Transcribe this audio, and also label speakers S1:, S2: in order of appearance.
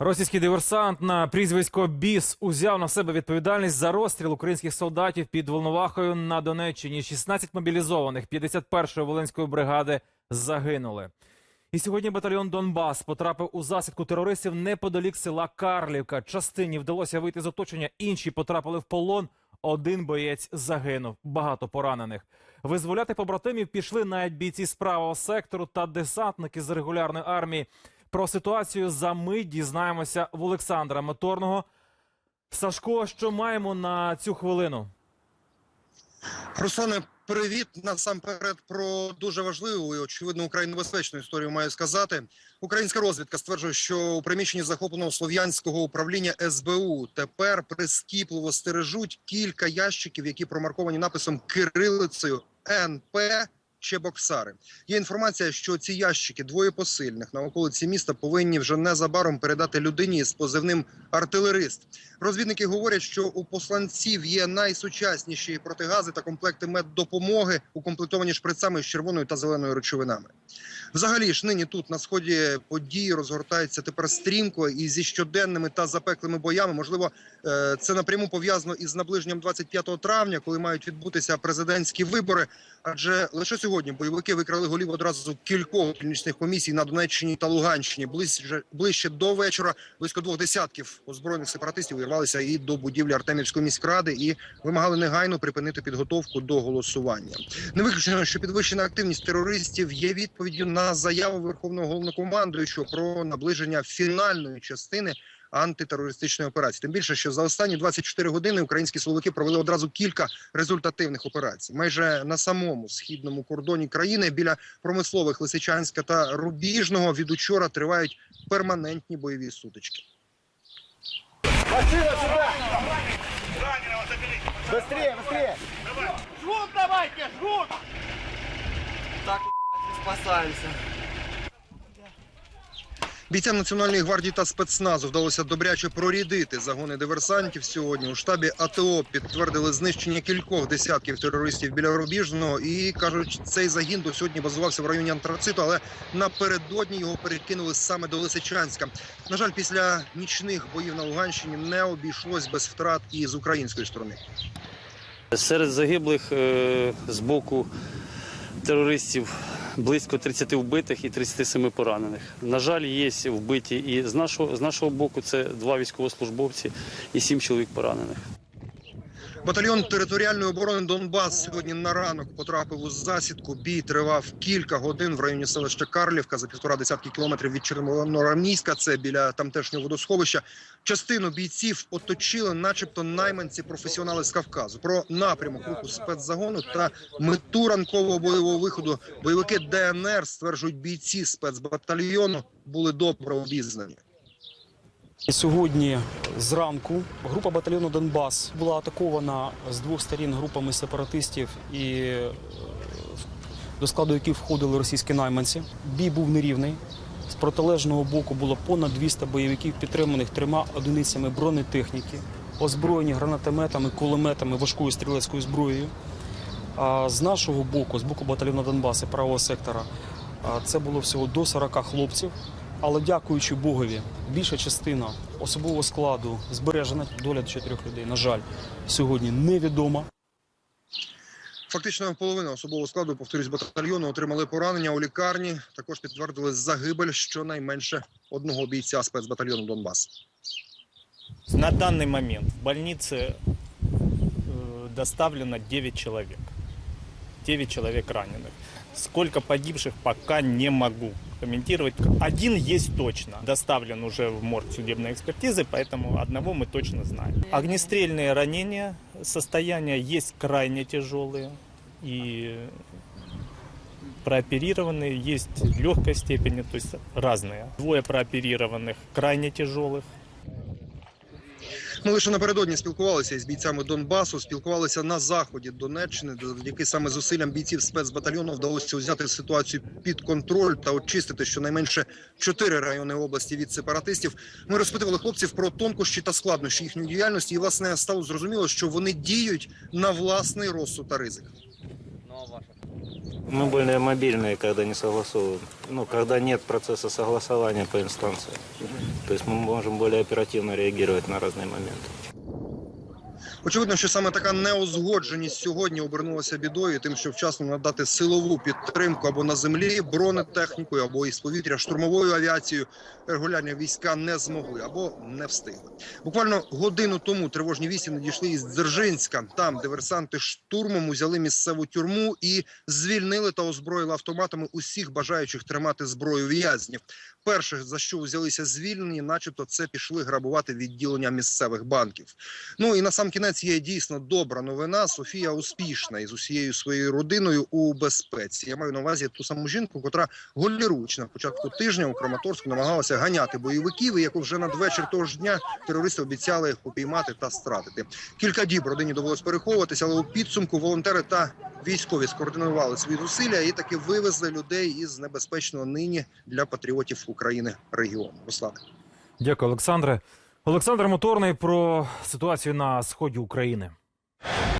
S1: Російський диверсант на прізвисько Біс узяв на себе відповідальність за розстріл українських солдатів під Волновахою на Донеччині. 16 мобілізованих 51-ї Волинської бригади загинули. І сьогодні батальйон Донбас потрапив у засідку терористів неподалік села Карлівка. Частині вдалося вийти з оточення, інші потрапили в полон. Один боєць загинув, багато поранених. Визволяти побратимів пішли навіть бійці з правого сектору та десантники з регулярної армії. Про ситуацію за мить дізнаємося в Олександра Моторного. Сашко, що маємо на цю хвилину?
S2: Руслане, привіт. Насамперед про дуже важливу і очевидно україно небезпечну історію маю сказати. Українська розвідка стверджує, що у приміщенні захопленого слов'янського управління СБУ тепер прискіпливо стережуть кілька ящиків, які промарковані написом кирилицею НП. Чебоксари є інформація, що ці ящики двоє посильних на околиці міста повинні вже незабаром передати людині з позивним артилерист. Розвідники говорять, що у посланців є найсучасніші протигази та комплекти меддопомоги, укомплектовані шприцами з червоною та зеленою речовинами. Взагалі ж нині тут на сході події розгортаються тепер стрімко і зі щоденними та запеклими боями. Можливо, е, це напряму пов'язано із наближенням 25 травня, коли мають відбутися президентські вибори. Адже лише сьогодні бойовики викрали голів одразу кількох клінічних комісій на Донеччині та Луганщині. Ближче, ближче до вечора близько двох десятків озброєних сепаратистів увірвалися і до будівлі Артемівської міськради і вимагали негайно припинити підготовку до голосування. Не виключено, що підвищена активність терористів є відповіддю на заяву верховного головнокомандуючого про наближення фінальної частини. Антитерористичної операції, тим більше, що за останні 24 години українські силовики провели одразу кілька результативних операцій. Майже на самому східному кордоні країни біля промислових Лисичанська та Рубіжного від учора тривають перманентні бойові сутички.
S3: Быстрее, быстрее!
S4: Жгут давайте, жгут!
S3: Так.
S2: Бійцям Національної гвардії та спецназу вдалося добряче прорідити загони диверсантів сьогодні. У штабі АТО підтвердили знищення кількох десятків терористів біля Рубіжного і кажуть, цей загін до сьогодні базувався в районі Антрациту, але напередодні його перекинули саме до Лисичанська. На жаль, після нічних боїв на Луганщині не обійшлось без втрат і з української сторони.
S5: Серед загиблих е, з боку терористів близько 30 вбитих і 37 поранених. На жаль, є вбиті і з нашого, з нашого боку це два військовослужбовці і сім чоловік поранених.
S2: Батальйон територіальної оборони Донбас сьогодні на ранок потрапив у засідку. Бій тривав кілька годин в районі селища Карлівка за півтора десятки кілометрів від Червоноармійська. Це біля тамтешнього водосховища. Частину бійців оточили, начебто, найманці професіонали з Кавказу. Про напрямок руху спецзагону та мету ранкового бойового виходу бойовики ДНР стверджують бійці спецбатальйону були добре обізнані.
S6: Сьогодні зранку група батальйону Донбас була атакована з двох сторін групами сепаратистів, і е, до складу яких входили російські найманці. Бій був нерівний. З протилежного боку було понад 200 бойовиків, підтриманих трьома одиницями бронетехніки, озброєні гранатометами, кулеметами, важкою стрілецькою зброєю. А з нашого боку, з боку батальйону Донбас і правого сектора, це було всього до 40 хлопців. Але дякуючи Богові, більша частина особового складу збережена. Доля чотирьох людей, на жаль, сьогодні невідома.
S2: Фактично половина особового складу, повторюсь, батальйону отримали поранення у лікарні. Також підтвердили загибель щонайменше одного бійця спецбатальйону Донбас.
S4: На данный момент в больнице э, доставлено 9 человек. 9 человек раненых. Сколько погибших, пока не могу комментировать. Один есть точно. Доставлен уже в морг судебной экспертизы, поэтому одного мы точно знаем. Огнестрельные ранения, состояния есть крайне тяжелые. И прооперированные есть легкой степени, то есть разные. Двое прооперированных крайне тяжелых.
S2: ми лише напередодні спілкувалися із бійцями Донбасу, спілкувалися на заході Донеччини, завдяки саме зусиллям бійців спецбатальйону вдалося взяти ситуацію під контроль та очистити щонайменше чотири райони області від сепаратистів. Ми розпитували хлопців про тонкощі та складнощі їхньої діяльності, і власне стало зрозуміло, що вони діють на власний розсуд та ризик.
S7: Мы более мобильные, когда не согласовываем. Ну, когда нет процесса согласования по инстанции. То есть мы можем более оперативно реагировать на разные моменты.
S2: Очевидно, що саме така неузгодженість сьогодні обернулася бідою, тим, що вчасно надати силову підтримку або на землі бронетехнікою, або із повітря штурмовою авіацією регулярні війська не змогли або не встигли. Буквально годину тому тривожні вісті надійшли із Дзержинська, там диверсанти штурмом узяли місцеву тюрму і звільнили та озброїли автоматами усіх бажаючих тримати зброю в'язнів. Перше за що взялися звільнені, начебто, це пішли грабувати відділення місцевих банків. Ну і на сам кінець є дійсно добра новина. Софія успішна із усією своєю родиною у безпеці. Я маю на увазі ту саму жінку, котра голіруч на початку тижня у Краматорську намагалася ганяти бойовиків, і яку вже надвечір того ж дня терористи обіцяли упіймати та стратити. Кілька діб родині довелось переховуватися, але у підсумку волонтери та військові скоординували свої зусилля і таки вивезли людей із небезпечного нині для патріотів України регіону. Руслане.
S1: Дякую, Олександре. Олександр Моторний про ситуацію на сході України.